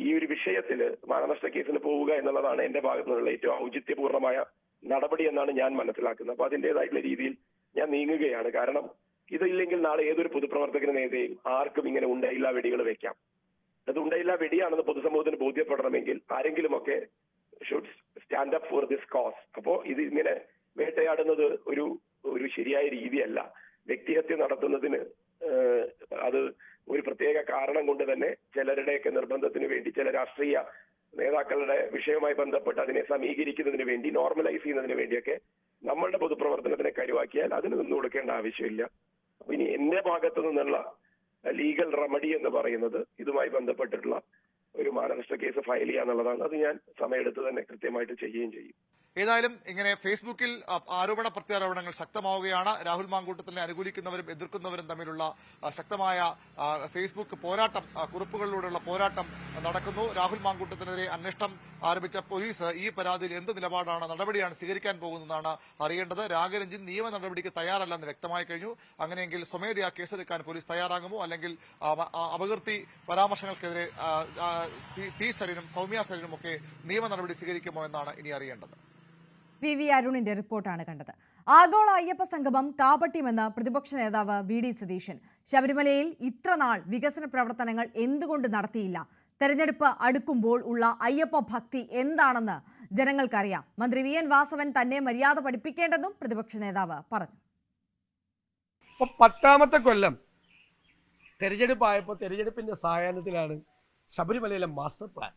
ഈ ഒരു വിഷയത്തിൽ മാനനഷ്ട കേസിന് പോവുക എന്നുള്ളതാണ് എന്റെ ഭാഗത്തു നിന്നുള്ള ഏറ്റവും ഔചിത്യപൂർണമായ നടപടി എന്നാണ് ഞാൻ മനസ്സിലാക്കുന്നത്. അപ്പൊ അതിന്റേതായിട്ടുള്ള രീതിയിൽ ഞാൻ നീങ്ങുകയാണ്. കാരണം ഇതില്ലെങ്കിൽ നാളെ ഏതൊരു പൊതുപ്രവർത്തകന് നേരെയും ആർക്കും ഇങ്ങനെ ഉണ്ടായില്ല വെടികൾ വെക്കാം. അത് ഉണ്ടായില്ല വെടിയാണെന്ന് പൊതുസമൂഹത്തിന് ബോധ്യപ്പെടണമെങ്കിൽ ആരെങ്കിലുമൊക്കെ should stand up for this cause അപ്പോ ഇത് ഇങ്ങനെ വേട്ടയാടുന്നത് ഒരു ഒരു ശരിയായ രീതിയല്ല. വ്യക്തിഹത്യ നടത്തുന്നതിന് അത് ഒരു പ്രത്യേക കാരണം കൊണ്ട് തന്നെ ചിലരുടെയൊക്കെ നിർബന്ധത്തിന് വേണ്ടി ചില രാഷ്ട്രീയ നേതാക്കളുടെ വിഷയവുമായി ബന്ധപ്പെട്ട് അതിനെ സമീകരിക്കുന്നതിന് വേണ്ടി നോർമലൈസ് ചെയ്യുന്നതിന് വേണ്ടിയൊക്കെ നമ്മളുടെ പൊതുപ്രവർത്തനത്തിനെ കരുവാക്കിയാൽ അതിന് നിന്ന് കൊടുക്കേണ്ട ആവശ്യമില്ല. അപ്പൊ ഇനി എന്റെ ഭാഗത്തു നിന്നുള്ള ലീഗൽ റെമഡി എന്ന് പറയുന്നത് ഇതുമായി ബന്ധപ്പെട്ടിട്ടുള്ള ഒരു മാനനഷ്ട കേസ് ഫയൽ ചെയ്യാന്നുള്ളതാണ്. അത് ഞാൻ സമയമെടുത്ത് തന്നെ കൃത്യമായിട്ട് ചെയ്യുകയും ചെയ്യും. ഏതായാലും ഇങ്ങനെ ഫേസ്ബുക്കിൽ ആരോപണ പ്രത്യാരോപണങ്ങൾ ശക്തമാവുകയാണ്. രാഹുൽ മാങ്കൂട്ടത്തിനെ അനുകൂലിക്കുന്നവരും എതിർക്കുന്നവരും തമ്മിലുള്ള ശക്തമായ ഫേസ്ബുക്ക് പോരാട്ടം കുറിപ്പുകളിലൂടെയുള്ള പോരാട്ടം നടക്കുന്നു. രാഹുൽ മാങ്കൂട്ടത്തിനെതിരെ അന്വേഷണം ആരംഭിച്ച പോലീസ് ഈ പരാതിയിൽ എന്ത് നിലപാടാണ് നടപടിയാണ് സ്വീകരിക്കാൻ പോകുന്നതെന്നാണ് അറിയേണ്ടത്. രാഗരഞ്ജിൻ നിയമ നടപടിക്ക് തയ്യാറല്ലെന്ന് വ്യക്തമായി കഴിഞ്ഞു. അങ്ങനെയെങ്കിൽ സ്വമേധയാ കേസെടുക്കാൻ പോലീസ് തയ്യാറാകുമോ? അല്ലെങ്കിൽ അപകീർത്തി പരാമർശങ്ങൾക്കെതിരെ പി- സരിനും സൗമ്യ സരിനും ഒക്കെ നിയമ നടപടി സ്വീകരിക്കുമോ എന്നാണ് ഇനി അറിയേണ്ടത്. വി വി അരുണിന്റെ റിപ്പോർട്ടാണ് കണ്ടത്. ആഗോള അയ്യപ്പ സംഗമം കാപട്യമെന്ന് പ്രതിപക്ഷ നേതാവ് വി ഡി സതീശൻ. ശബരിമലയിൽ ഇത്രനാൾ വികസന പ്രവർത്തനങ്ങൾ എന്തുകൊണ്ട് നടത്തിയില്ല? തെരഞ്ഞെടുപ്പ് അടുക്കുമ്പോൾ ഉള്ള അയ്യപ്പ ഭക്തി എന്താണെന്ന് ജനങ്ങൾക്കറിയാം. മന്ത്രി വി എൻ വാസവൻ തന്നെ മര്യാദ പഠിപ്പിക്കേണ്ടെന്നും പ്രതിപക്ഷ നേതാവ് പറഞ്ഞു. പത്താമത്തെ കൊല്ലം തെരഞ്ഞെടുപ്പായപ്പോൾ തെരഞ്ഞെടുപ്പിന്റെ സായാഹ്നത്തിലാണ് ശബരിമലയിലെ മാസ്റ്റർ പ്ലാൻ.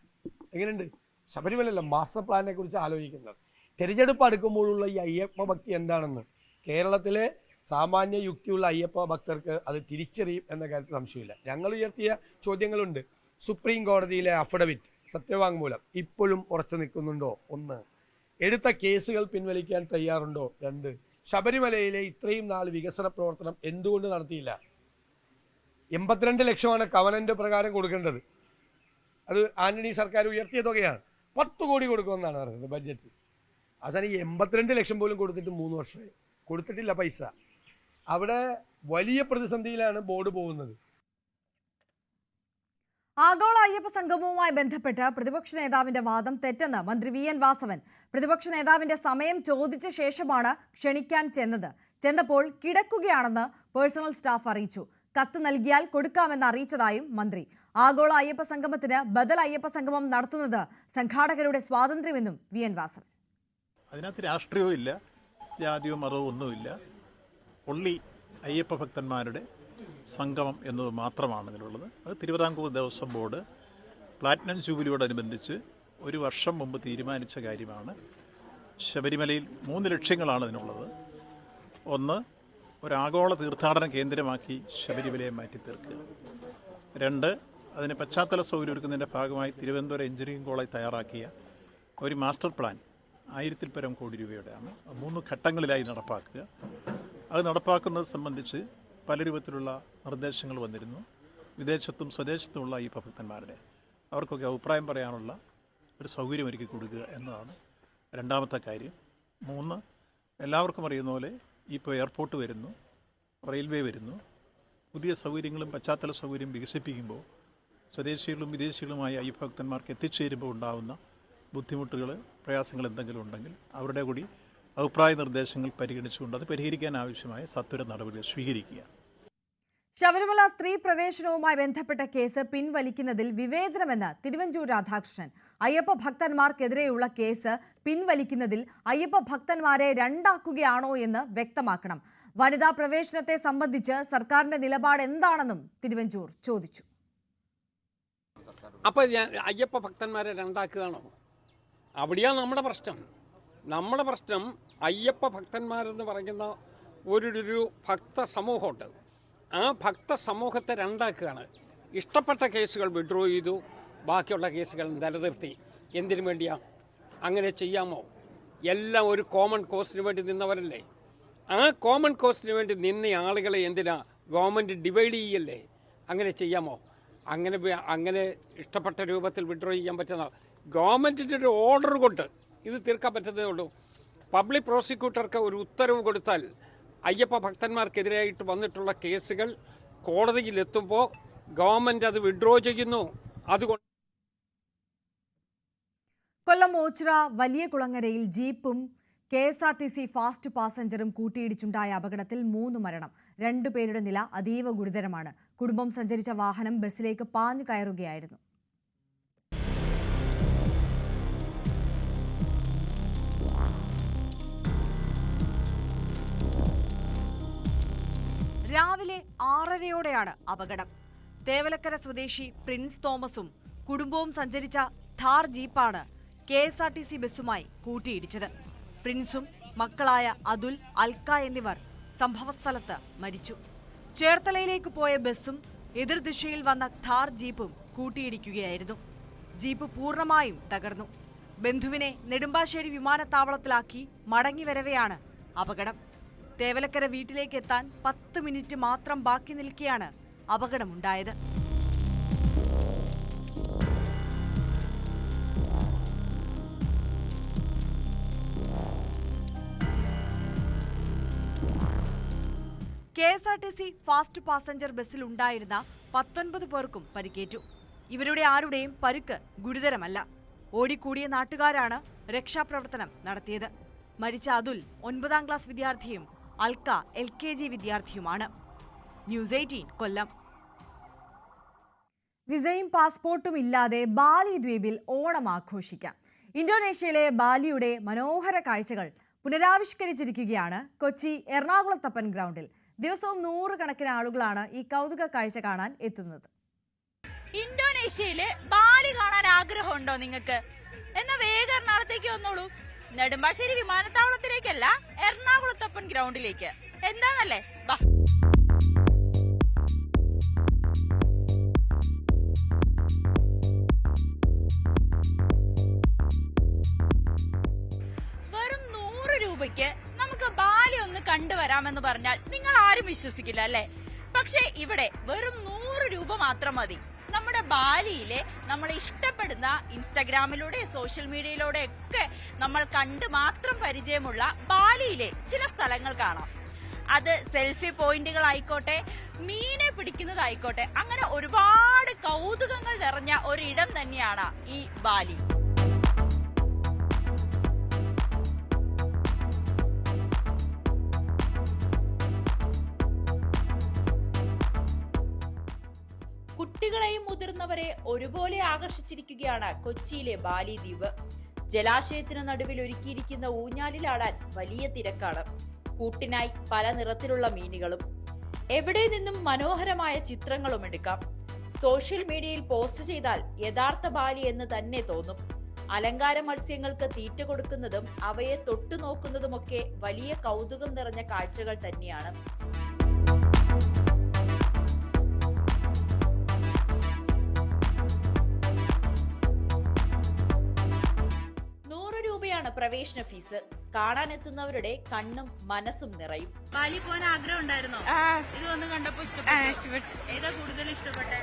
എങ്ങനെയുണ്ട്? ശബരിമലയിലെ മാസ്റ്റർ പ്ലാനിനെ കുറിച്ച് ആലോചിക്കുന്നത്. തെരഞ്ഞെടുപ്പ് അടുക്കുമ്പോഴുള്ള ഈ അയ്യപ്പ ഭക്തി എന്താണെന്ന് കേരളത്തിലെ സാമാന്യ യുക്തിയുള്ള അയ്യപ്പ ഭക്തർക്ക് അത് തിരിച്ചറിയും എന്ന കാര്യത്തിൽ സംശയമില്ല. ഞങ്ങൾ ഉയർത്തിയ ചോദ്യങ്ങളുണ്ട്. സുപ്രീം കോടതിയിലെ അഫിഡവിറ്റ് സത്യവാങ്മൂലം ഇപ്പോഴും ഉറച്ചു നിൽക്കുന്നുണ്ടോ? ഒന്ന്. എടുത്ത കേസുകൾ പിൻവലിക്കാൻ തയ്യാറുണ്ടോ? രണ്ട്. ശബരിമലയിലെ ഇത്രയും നാൾ വികസന പ്രവർത്തനം എന്തുകൊണ്ട് നടത്തിയില്ല? എൺപത്തിരണ്ട് ലക്ഷമാണ് കവനന്റ് പ്രകാരം കൊടുക്കേണ്ടത്. അത് ആന്റണി സർക്കാർ ഉയർത്തിയ തുകയാണ്. പത്ത് കോടി കൊടുക്കുമെന്നാണ് പറയുന്നത് ബഡ്ജറ്റ്. അവസാനം ഈ എൺപത്തിരണ്ട് ലക്ഷം പോലും കൊടുത്തിട്ട് മൂന്ന് വർഷമായി. കൊടുത്തിട്ടില്ല പൈസ. അവിടെ വലിയ പ്രതിസന്ധിയിലാണ് ബോർഡ് പോകുന്നത്. ആഗോള അയ്യപ്പ സംഗമവുമായി ബന്ധപ്പെട്ട് പ്രതിപക്ഷ നേതാവിന്റെ വാദം തെറ്റെന്ന് മന്ത്രി വി. എൻ. വാസവൻ. പ്രതിപക്ഷ നേതാവിന്റെ സമയം ചോദിച്ച ശേഷമാണ് ക്ഷണിക്കാൻ ചെന്നത്. ചെന്നപ്പോൾ കിടക്കുകയാണെന്ന് പേഴ്സണൽ സ്റ്റാഫ് അറിയിച്ചു. കത്ത് നൽകിയാൽ കൊടുക്കാമെന്ന് അറിയിച്ചതായും മന്ത്രി. ആഗോള അയ്യപ്പ സംഗമത്തിന് ബദൽ അയ്യപ്പ സംഗമം നടത്തുന്നത് സംഘാടകരുടെ സ്വാതന്ത്ര്യമെന്നും വി. എൻ. വാസവൻ. അതിനകത്ത് രാഷ്ട്രീയവും ഇല്ല ജാതിയോ മതവും ഒന്നുമില്ല. ഒള്ളി അയ്യപ്പ ഭക്തന്മാരുടെ സംഗമം എന്നത് മാത്രമാണ് ഇതിലുള്ളത് അത് തിരുവിതാംകൂർ ദേവസ്വം ബോർഡ് പ്ലാറ്റിനം ജൂബിലിയോടനുബന്ധിച്ച് ഒരു വർഷം മുമ്പ് തീരുമാനിച്ച കാര്യമാണ്. ശബരിമലയിൽ മൂന്ന് ലക്ഷ്യങ്ങളാണ് ഇതിനുള്ളത് ഒന്ന് ഒരാഗോള തീർത്ഥാടന കേന്ദ്രമാക്കി ശബരിമലയെ മാറ്റി തീർക്കുക രണ്ട് അതിന് പശ്ചാത്തല സൗകര്യം ഒരുക്കുന്നതിന്റെ ഭാഗമായി തിരുവനന്തപുരം എഞ്ചിനീയറിംഗ് കോളേജ് തയ്യാറാക്കിയ ഒരു മാസ്റ്റർ പ്ലാൻ ആയിരത്തിൽ പരം കോടി രൂപയുടെയാണ്. മൂന്ന് ഘട്ടങ്ങളിലായി നടപ്പാക്കുക. അത് നടപ്പാക്കുന്നത് സംബന്ധിച്ച് പല രൂപത്തിലുള്ള നിർദ്ദേശങ്ങൾ വന്നിരുന്നു. വിദേശത്തും സ്വദേശത്തുമുള്ള ഈ ഭക്തന്മാരുടെ അവർക്കൊക്കെ അഭിപ്രായം പറയാനുള്ള ഒരു സൗകര്യം ഒരുക്കി കൊടുക്കുക എന്നതാണ് രണ്ടാമത്തെ കാര്യം. മൂന്ന് എല്ലാവർക്കും അറിയുന്ന പോലെ ഇപ്പോൾ എയർപോർട്ട് വരുന്നു റെയിൽവേ വരുന്നു. പുതിയ സൗകര്യങ്ങളും പശ്ചാത്തല സൗകര്യം വികസിപ്പിക്കുമ്പോൾ സ്വദേശികളും വിദേശികളുമായ ഈ ഭക്തന്മാർക്ക് എത്തിച്ചേരുമ്പോൾ ഉണ്ടാകുന്ന ബുദ്ധിമുട്ടുകൾ പ്രയാസങ്ങൾ എന്തെങ്കിലും ഉണ്ടെങ്കിൽ അവരുടെ കൂടി അഭിപ്രായ നിർദ്ദേശങ്ങൾ പരിഗണിച്ചുകൊണ്ട് അത് പരിഹരിക്കാൻ ആവശ്യമായ സത്വര നടപടികൾ സ്വീകരിക്കുക. ശബരിമല സ്ത്രീ പ്രവേശനവുമായി ബന്ധപ്പെട്ട കേസ് പിൻവലിക്കുന്നതിൽ വിവേചനമെന്ന് തിരുവഞ്ചൂർ രാധാകൃഷ്ണൻ. അയ്യപ്പ ഭക്തന്മാർക്കെതിരെയുള്ള കേസ് പിൻവലിക്കുന്നതിൽ അയ്യപ്പ ഭക്തന്മാരെ രണ്ടാക്കുകയാണോ എന്ന് വ്യക്തമാക്കണം. വനിതാ പ്രവേശനത്തെ സംബന്ധിച്ച് സർക്കാരിന്റെ നിലപാട് എന്താണെന്നും തിരുവഞ്ചൂർ ചോദിച്ചു. അപ്പോൾ ഞാൻ അയ്യപ്പ ഭക്തന്മാരെ രണ്ടാക്കുകയാണോ? അവിടെയാണ് നമ്മുടെ പ്രശ്നം. നമ്മുടെ പ്രശ്നം അയ്യപ്പ ഭക്തന്മാരെന്ന് പറയുന്ന ഒരു ഭക്ത സമൂഹമുണ്ട്. ആ ഭക്ത സമൂഹത്തെ രണ്ടാക്കുകയാണ്. ഇഷ്ടപ്പെട്ട കേസുകൾ വിഡ്രോ ചെയ്തു. ബാക്കിയുള്ള കേസുകൾ നിലനിർത്തി. എന്തിനു വേണ്ടിയാ? അങ്ങനെ ചെയ്യാമോ? എല്ലാം ഒരു കോമൺ കോസ്റ്റിന് വേണ്ടി നിന്നവരല്ലേ? ആ കോമൺ കോസ്റ്റിന് വേണ്ടി നിന്ന ആളുകളെ എന്തിനാ? ഗവൺമെന്റ് ഡിവൈഡ് ചെയ്യല്ലേ? അങ്ങനെ ചെയ്യാമോ? അങ്ങനെ അങ്ങനെ ഇഷ്ടപ്പെട്ട രൂപത്തിൽ വിഡ്രോ ചെയ്യാൻ പറ്റുന്ന ഗവൺമെന്റിന്റെ ഒരു ഓർഡർ കൊണ്ട് ഇത് തീർക്കാൻ പറ്റുന്നതേ ഉള്ളൂ. പബ്ലിക് പ്രോസിക്യൂട്ടർക്ക് ഒരു ഉത്തരവ് കൊടുത്താൽ അയ്യപ്പ ഭക്തന്മാർക്കെതിരായിട്ട് വന്നിട്ടുള്ള കേസുകൾ കോടതിയിൽ എത്തുമ്പോൾ ഗവൺമെന്റ് അത് വിഡ്രോ ചെയ്യുന്നു. അതുകൊണ്ട് കൊല്ലം ഓച്ചിറ വലിയ കുളങ്ങരയിൽ ജീപ്പും K S R T C fast പാസഞ്ചറും കൂട്ടിയിടിച്ചുണ്ടായ അപകടത്തിൽ മൂന്ന് മരണം. രണ്ടുപേരുടെ നില അതീവ ഗുരുതരമാണ്. കുടുംബം സഞ്ചരിച്ച വാഹനം ബസ്സിലേക്ക് പാഞ്ഞു കയറുകയായിരുന്നു. ആറരയോടെയാണ് അപകടം. തേവലക്കര സ്വദേശി പ്രിൻസ് തോമസും കുടുംബവും സഞ്ചരിച്ച Thar ജീപ്പാണ് K S R T C ബസ്സുമായി കൂട്ടിയിടിച്ചത്. പ്രിൻസും മക്കളായ അതുൽ അൽക്ക എന്നിവർ സംഭവസ്ഥലത്ത് മരിച്ചു. ചേർത്തലയിലേക്ക് പോയ ബസ്സും എതിർദിശയിൽ വന്ന ഥാർ ജീപ്പും കൂട്ടിയിടിക്കുകയായിരുന്നു. ജീപ്പ് പൂർണമായും തകർന്നു. ബന്ധുവിനെ നെടുമ്പാശ്ശേരി വിമാനത്താവളത്തിലാക്കി മടങ്ങി വരവെയാണ് അപകടം. തേവലക്കര വീട്ടിലേക്ക് എത്താൻ പത്ത് മിനിറ്റ് മാത്രം ബാക്കി നിൽക്കെയാണ് അപകടമുണ്ടായത്. K S R T C fast passenger ബസ്സിൽ ഉണ്ടായിരുന്ന പത്തൊൻപത് പേർക്കും പരിക്കേറ്റു. ഇവരുടെ ആരുടെയും പരുക്ക് ഗുരുതരമല്ല. ഓടിക്കൂടിയ നാട്ടുകാരാണ് രക്ഷാപ്രവർത്തനം നടത്തിയത്. മരിച്ച അതുൽ ഒൻപതാം ക്ലാസ് വിദ്യാർത്ഥിയും Alka L K G വിദ്യാർത്ഥിയുമാണ്. News eighteen Kollam. വിസയും പാസ്പോർട്ടും ഇല്ലാതെ ബാലി ദ്വീപിൽ ഓണം ആഘോഷിക്കാം. ഇന്തോനേഷ്യയിലെ ബാലിയുടെ മനോഹര കാഴ്ചകൾ പുനരാവിഷ്കരിച്ചിരിക്കുകയാണ് കൊച്ചി എറണാകുളത്തപ്പൻ ഗ്രൗണ്ടിൽ. ദിവസവും നൂറുകണക്കിന് ആളുകളാണ് ഈ കൗതുക കാഴ്ച കാണാൻ എത്തുന്നത്. ഇന്തോനേഷ്യയിലെ ബാലി കാണാൻ ആഗ്രഹമുണ്ടോ നിങ്ങൾക്ക്? എന്നാ വേഗം എറണാകുളത്തേക്ക് വന്നോളൂ. നെടുമ്പാശ്ശേരി വിമാനത്താവളത്തിലേക്കല്ല എറണാകുളത്തപ്പൻ ഗ്രൗണ്ടിലേക്ക്. എന്താണല്ലേ? വാ. രൂപയ്ക്ക് നമുക്ക് ബാലി ഒന്ന് കണ്ടുവരാമെന്ന് പറഞ്ഞാൽ നിങ്ങൾ ആരും വിശ്വസിക്കില്ല അല്ലേ? പക്ഷെ ഇവിടെ വെറും നൂറ് രൂപ മാത്രം മതി. നമ്മുടെ ബാലിയിലെ നമ്മൾ ഇഷ്ടപ്പെടുന്ന ഇൻസ്റ്റഗ്രാമിലൂടെ സോഷ്യൽ മീഡിയയിലൂടെ ഒക്കെ നമ്മൾ കണ്ട് മാത്രം പരിചയമുള്ള ബാലിയിലെ ചില സ്ഥലങ്ങൾ കാണാം. അത് സെൽഫി പോയിന്റുകൾ ആയിക്കോട്ടെ മീനെ പിടിക്കുന്നതായിക്കോട്ടെ അങ്ങനെ ഒരുപാട് കൗതുകങ്ങൾ നിറഞ്ഞ ഒരിടം തന്നെയാണ് ഈ ബാലി. കുട്ടികളെയും മുതിർന്നവരെ ഒരുപോലെ ആകർഷിച്ചിരിക്കുകയാണ് കൊച്ചിയിലെ ബാലി ദ്വീപ് ജലാശയത്തിന് നടുവിൽ ഒരുക്കിയിരിക്കുന്ന ഊഞ്ഞാലിലാടാൻ വലിയ തിരക്കാണ്. കൂട്ടിനായി പല നിറത്തിലുള്ള മീനുകളും. എവിടെ നിന്നും മനോഹരമായ ചിത്രങ്ങളും എടുക്കാം. സോഷ്യൽ മീഡിയയിൽ പോസ്റ്റ് ചെയ്താൽ യഥാർത്ഥ ബാലി എന്ന് തന്നെ തോന്നും. അലങ്കാര മത്സ്യങ്ങൾക്ക് തീറ്റ കൊടുക്കുന്നതും അവയെ തൊട്ടു നോക്കുന്നതുമൊക്കെ വലിയ കൗതുകം നിറഞ്ഞ കാഴ്ചകൾ തന്നെയാണ്. പ്രവേശന ഫീസ് കാണാനെത്തുന്നവരുടെ കണ്ണും മനസ്സും നിറയും. ബാലി പോകാൻ ആഗ്രഹം ഉണ്ടായിരുന്നോ? ഇത് വന്ന് കണ്ടപ്പോ ഇഷ്ടപ്പെട്ടു. ഏതാ കൂടുതൽ ഇഷ്ടപ്പെട്ടെ?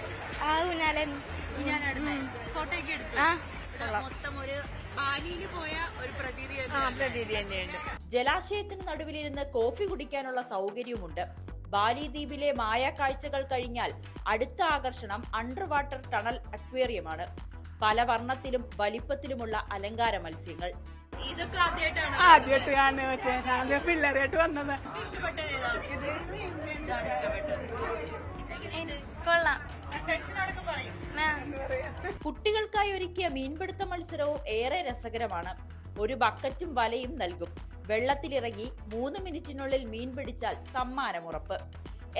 ഫോട്ടോ ഒക്കെ എടുത്തു? മൊത്തം ഒരു ബാലിയിൽ പോയ ഒരു പ്രതീതി തന്നെയുണ്ട്. ജലാശയത്തിന് നടുവിലിരുന്ന് കോഫി കുടിക്കാനുള്ള സൗകര്യവുമുണ്ട്. ബാലി ദ്വീപിലെ മായ കാഴ്ചകൾ കഴിഞ്ഞാൽ അടുത്ത ആകർഷണം അണ്ടർ വാട്ടർ ടണൽ അക്വേറിയമാണ്. പല വർണത്തിലും വലിപ്പത്തിലുമുള്ള അലങ്കാര മത്സ്യങ്ങൾ. ആദ്യമായിട്ടാണ് വെച്ചേ ഞാൻ പിള്ളേരായിട്ട് വന്നത്. കുട്ടികൾക്കായി ഒരുക്കിയ മീൻപിടുത്ത മത്സരവും ഏറെ രസകരമാണ്. ഒരു ബക്കറ്റും വലയും നൽകും. വെള്ളത്തിലിറങ്ങി മൂന്ന് മിനിറ്റിനുള്ളിൽ മീൻ പിടിച്ചാൽ സമ്മാനമുറപ്പ്.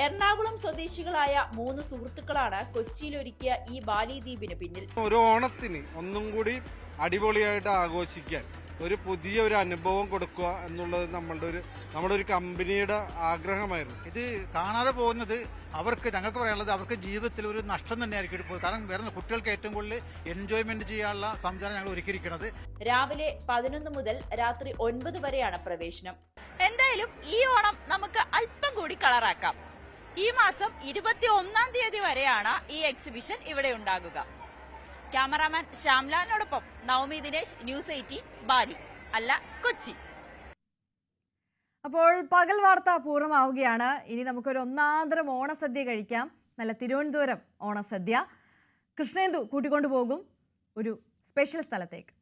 എറണാകുളം സ്വദേശികളായ മൂന്ന് സുഹൃത്തുക്കളാണ് കൊച്ചിയിൽ ഒരുക്കിയ ഈ ബാലിദ്വീപിന് പിന്നിൽ. ഒരു ഓണത്തിന് ഒന്നും കൂടി അടിപൊളിയായിട്ട് ആഘോഷിക്കാൻ ഒരു പുതിയ ഒരു അനുഭവം കൊടുക്കുക എന്നുള്ളത് നമ്മളുടെ ഒരു നമ്മുടെ ഒരു കമ്പനിയുടെ ആഗ്രഹമായിരുന്നു. ഇത് കാണാതെ പോകുന്നത് അവർക്ക് ഞങ്ങൾക്ക് പറയാനുള്ളത് അവർക്ക് ജീവിതത്തിൽ ഒരു നഷ്ടം തന്നെയായിരിക്കും ഇപ്പോൾ കാരണം വേറെ കുട്ടികൾക്ക് ഏറ്റവും കൂടുതൽ എൻജോയ്മെന്റ് ചെയ്യാനുള്ള സംവിധാനം ഞങ്ങൾ ഒരുക്കിയിരിക്കുന്നത്. രാവിലെ പതിനൊന്ന് മുതൽ രാത്രി ഒൻപത് വരെയാണ് പ്രവേശനം. എന്തായാലും ഈ ഓണം നമുക്ക് അല്പം കൂടി കളറാക്കാം. ഈ മാസം ഇരുപത്തി ഒന്നാം തീയതി വരെയാണ് ഈ എക്സിബിഷൻ ഇവിടെ ഉണ്ടാകുക. Cameraman ശ്യാംലാലിനോടൊപ്പം Navami Dinesh news eighteen Bali. അല്ല കൊച്ചി. അപ്പോൾ പകൽ വാർത്ത പൂർണമാവുകയാണ്. ഇനി നമുക്കൊരു ഒന്നാന്തരം ഓണസദ്യ കഴിക്കാം. നല്ല തിരുവനന്തപുരം ഓണസദ്യ. കൃഷ്ണേന്ദു കൂട്ടിക്കൊണ്ടു പോകും ഒരു സ്പെഷ്യൽ സ്ഥലത്തേക്ക്.